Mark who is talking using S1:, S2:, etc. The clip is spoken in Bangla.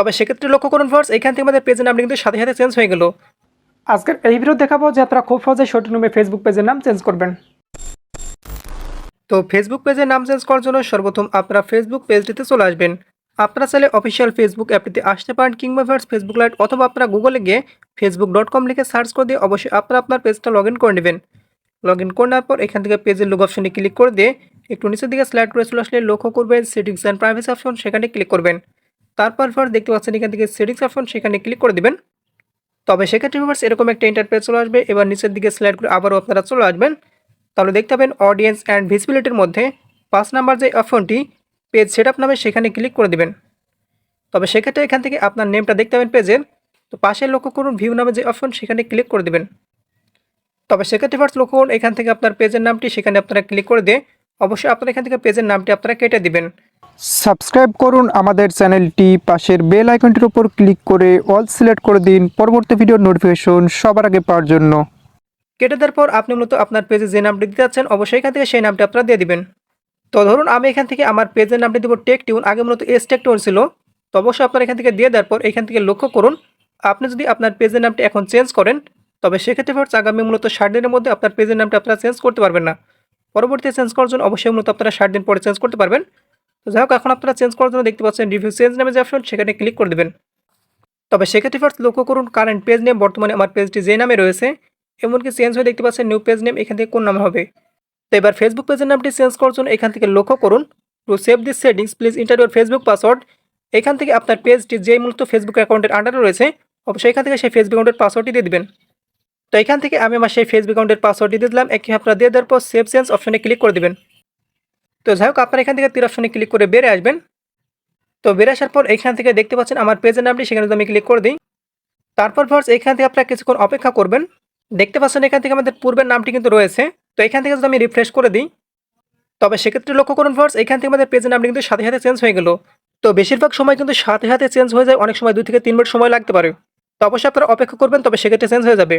S1: তবে সেক্ষেত্রে লক্ষ্য করুন ফার্স এখান থেকে আমাদের পেজের নামটা কিন্তু সাথে সাথে চেঞ্জ হয়ে গেল।
S2: আজকের এই ভিডিও দেখাবো যে আপনারা খুব সহজে শর্ট নামে ফেসবুক পেজের নাম চেঞ্জ করবেন।
S1: তো ফেসবুক পেজের নাম চেঞ্জ করার জন্য সর্বপ্রথম আপনারা ফেসবুক পেজটিতে চলে আসবেন। আপনারা চাইলে অফিসিয়াল ফেসবুক অ্যাপটিতে আসতে পারেন কিংবা ফার্স ফেসবুক লাইট অথবা আপনারা গুগলে গিয়ে ফেসবুক ডট কম লিখে সার্চ করে দিয়ে অবশ্যই আপনারা আপনার পেজটা লগ ইন করে নেবেন। লগ ইন করে নেওয়ার পর এখান থেকে পেজের লোক অপশনে ক্লিক করে দিয়ে একটু নিচের দিকে স্লাইড করে চলে আসলে লক্ষ্য করবেন সেটিংস অ্যান্ড প্রাইভেসি অপশন সেখানে ক্লিক করবেন। তারপর ফার্স দেখতে পাচ্ছেন এখান থেকে সেটিংস অপশন সেখানে ক্লিক করে দেবেন। তবে সেক্ষেত্রে ফার্স এরকম একটা ইন্টারপেজ চলে আসবে এবার নিচের দিকে স্লাইড করে আবারও আপনারা চলে আসবেন। তাহলে দেখতে পাবেন অডিয়েন্স অ্যান্ড ভিজিবিলিটির মধ্যে পাঁচ নাম্বার যে অপশনটি পেজ সেট আপ নামে সেখানে ক্লিক করে দেবেন। তবে সেক্ষেত্রে এখান থেকে আপনার নেমটা দেখতে পাবেন পেজের তো পাশে লক্ষ্য করুন ভিউ নামে যে অপশন সেখানে ক্লিক করে দেবেন। তবে সেক্ষেত্রে ফার্স্ট লক্ষ্য করুন এখান থেকে আপনার পেজের নামটি, সেখানে আপনারা ক্লিক করে দিয়ে অবশ্যই আপনারা এখান থেকে পেজের নামটি আপনারা কেটে দিবেন।
S2: সাবস্ক্রাইব করুন আমাদের চ্যানেলটি, পাশের বেল আইকনটির উপর ক্লিক করে অল সিলেক্ট করে দিন পরবর্তী ভিডিওর নোটিফিকেশন সবার আগে পাওয়ার জন্য।
S1: কেটে দেওয়ার পর আপনি মূলত আপনার পেজে যে নামটি দিতে যাচ্ছেন অবশ্যই এখান থেকে সেই নামটি আপনারা দিয়ে দিবেন। তো ধরুন আমি এখান থেকে আমার পেজের নামটি দেবো টেক টিউন আগে মূলত এস টেক টিউন ছিল। তো অবশ্যই আপনার এখান থেকে দিয়ে দেওয়ার পর এখান থেকে লক্ষ্য করুন, আপনি যদি আপনার পেজের নামটি এখন চেঞ্জ করেন, তবে সেক্ষেত্রে ফার্স্ট আগামী মূলত ষাট দিনের মধ্যে আপনার পেজের নামটি আপনারা চেঞ্জ করতে পারবেন না। পরবর্তী চেঞ্জ করার জন্য অবশ্যই মূলত আপনারা ষাট দিন পরে চেঞ্জ করতে পারবেন। তো যাই হোক, এখন আপনারা চেঞ্জ করার জন্য দেখতে পাচ্ছেন রিভিউ চেঞ্জ নামে যে অপশন সেখানে ক্লিক করে দেবেন। তবে সেক্ষেত্রে ফার্স্ট লক্ষ্য করুন কারেন্ট পেজ নেম বর্তমানে আমার পেজটি যে নামে রয়েছে, এমনকি চেঞ্জ হয়ে দেখতে পাচ্ছেন নিউ পেজ নেম এখান থেকে কোন নাম হবে। তো এবার ফেসবুক পেজের নামটি চেঞ্জ করার জন্য এখান থেকে লক্ষ্য করুন to save this settings please enter your Facebook password এখান থেকে আপনার পেজটি যেই মূলত ফেসবুক অ্যাকাউন্টের আন্ডারে রয়েছে, অবশ্যই এখান থেকে সেই ফেসবুক অ্যাকাউন্টের পাসওয়ার্ডটি দিয়ে দিবেন। তো এখান থেকে আমি আমার সেই ফেসবুক অ্যাকাউন্টের পাসওয়ার্ডটি দিয়ে দিলাম, একই আপনারা দিয়ে দেওয়ার পর সেভ চেঞ্জ অপশনে ক্লিক করে দিবেন। তো যাই হোক, আপনারা এখান থেকে তীর অপশনে ক্লিক করে বেড়ে আসবেন। তো বেড়ে আসার পর এখান থেকে দেখতে পাচ্ছেন আমার পেজের নামটি, সেখানে যদি আমি ক্লিক করে দিই। তারপর ফার্স্ট এখান থেকে আপনারা কিছুক্ষণ অপেক্ষা করবেন। দেখতে পাচ্ছেন এখান থেকে আমাদের পূর্বের নামটি কিন্তু রয়েছে। তো এখান থেকে যদি আমি রিফ্রেশ করে দিই, তবে সেক্ষেত্রে লক্ষ্য করুন ফার্স্ট এখান থেকে আমাদের পেজের নামটি কিন্তু সাথে সাথে চেঞ্জ হয়ে গেল। তো বেশিরভাগ সময় কিন্তু সাথে সাথে চেঞ্জ হয়ে যায়, অনেক সময় দুই থেকে তিন মিনিট সময় লাগতে পারে। তো অবশ্যই আপনারা অপেক্ষা করবেন, তবে সেক্ষেত্রে চেঞ্জ হয়ে যাবে।